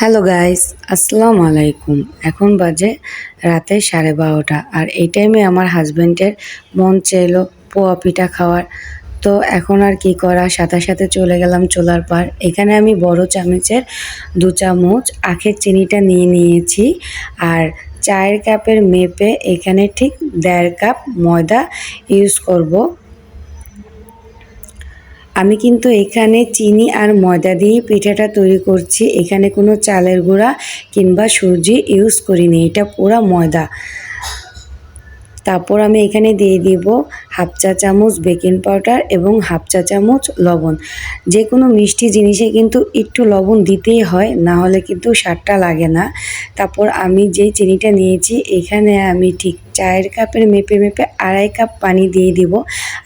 Hello guys, আসসালামু আলাইকুম। এখন বাজে রাতে সাড়ে বারোটা, আর এই টাইমে আমার হাজব্যান্ডের মন চাইলো পোয়া পিঠা খাওয়ার। তো এখন আর কি করা? সাথে সাথে চলে গেলাম চোলার পার এখানে আমি বড় চামচের দু চামচ আখের চিনিটা নিয়ে নিয়েছি, আর চায়ের কাপের মেপে এখানে ঠিক দেড় কাপ ময়দা ইউজ করব। আমি কিন্তু এখানে চিনি আর ময়দা দিয়ে পিঠাটা তৈরি করছি। এখানে কোনো চালের গুঁড়া কিংবা সুজি ইউজ করিনি। এটা পুরা ময়দা। তারপর আমি এখানে দিয়ে দিব হাফ চা চামচ বেকিং পাউডার এবং হাফ চা চামচ লবণ। যে কোনো মিষ্টি জিনিসে কিন্তু একটু লবণ দিতেই হয়, না হলে কিন্তু স্বাদটা লাগে না। তারপর আমি যেই চিনিটা নিয়েছি, এখানে আমি ঠিক চায়ের কাপের মেপে মেপে আড়াই কাপ পানি দিয়ে দিব।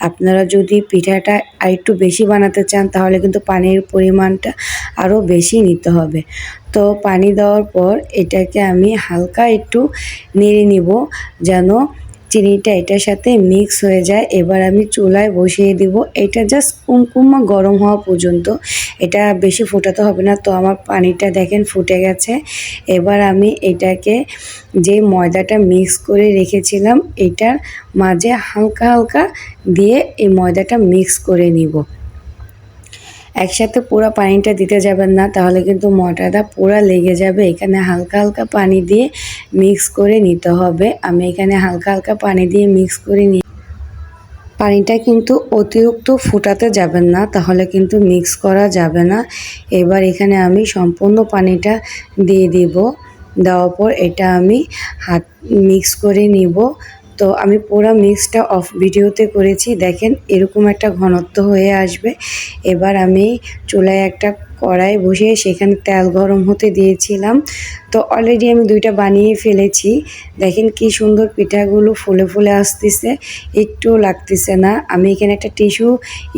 আপনারা যদি পিঠাটা আরেকটু বেশি বানাতে চান, তাহলে কিন্তু পানির পরিমাণটা আরও বেশি নিতে হবে। তো পানি দেওয়ার পর এটাকে আমি হালকা একটু নেড়ে নিব, যেন চিনিটা এটার সাথে মিক্স হয়ে যায়। এবার আমি চুলায় বসিয়ে দিব। এটা জাস্ট কুমকুমা গরম হওয়া পর্যন্ত। এটা বেশি ফোটাতে হবে না। তো আমার পানিটা দেখেন ফুটে গেছে। এবার আমি এটাকে যে ময়দাটা মিক্স করে রেখেছিলাম, এটার মাঝে হালকা হালকা দিয়ে এই ময়দাটা মিক্স করে নিব। একসাথে পুরো পানিটা দিতে যাবেন না, তাহলে কিন্তু ময়দাটা পুরো লেগে যাবে। এখানে হালকা হালকা পানি দিয়ে মিক্স করে নিতে হবে। আমি এখানে হালকা হালকা পানি দিয়ে মিক্স করে নিই পানিটা কিন্তু অতিরিক্ত ফুটাতে যাবেন না, তাহলে কিন্তু মিক্স করা যাবে না। এবার এখানে আমি সম্পূর্ণ পানিটা দিয়ে দিব। দেওয়ার পর এটা আমি হাত মিক্স করে নিব। তো আমি পুরো মিক্সটা অফ ভিডিওতে করেছি। দেখেন, এরকম একটা ঘনত্ব হয়ে আসবে। এবার আমি চুলায় একটা কড়াই বসিয়ে সেখানে তেল গরম হতে দিয়েছিলাম। তো অলরেডি আমি দুইটা বানিয়ে ফেলেছি। দেখেন কি সুন্দর পিঠাগুলো ফুলে ফুলে আসতেছে। একটু লাগতেছে না। আমি এখানে একটা টিস্যু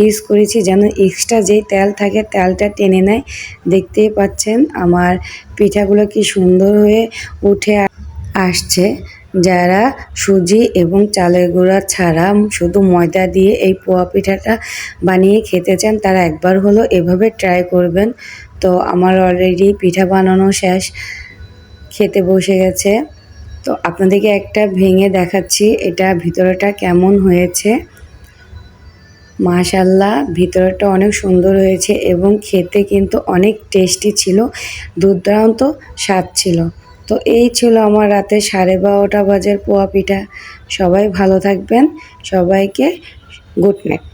ইউজ করেছি যেন এক্সট্রা যেই তেল থাকে, তেলটা টেনে নেয়। দেখতেই পাচ্ছেন, আমার পিঠাগুলো কি সুন্দর হয়ে উঠে আসছে। যারা সুজি এবং চালের গুঁড়া ছাড়া শুধু ময়দা দিয়ে এই পোয়া পিঠাটা বানিয়ে খেতে চান, তারা একবার হলো এভাবে ট্রাই করবেন। তো আমার অলরেডি পিঠা বানানো শেষ, খেতে বসে গেছে। তো আপনাদেরকে একটা ভেঙে দেখাচ্ছি, এটা ভিতরেটা কেমন হয়েছে। মাশাল্লাহ ভিতরটা অনেক সুন্দর হয়েছে এবং খেতে কিন্তু অনেক টেস্টি ছিল, দুর্দান্ত স্বাদ ছিল। তো এই ছিল আমার রাতে সাড়ে বারোটা বাজার পোয়া পিঠা। সবাই ভালো থাকবেন। সবাইকে গুড নাইট।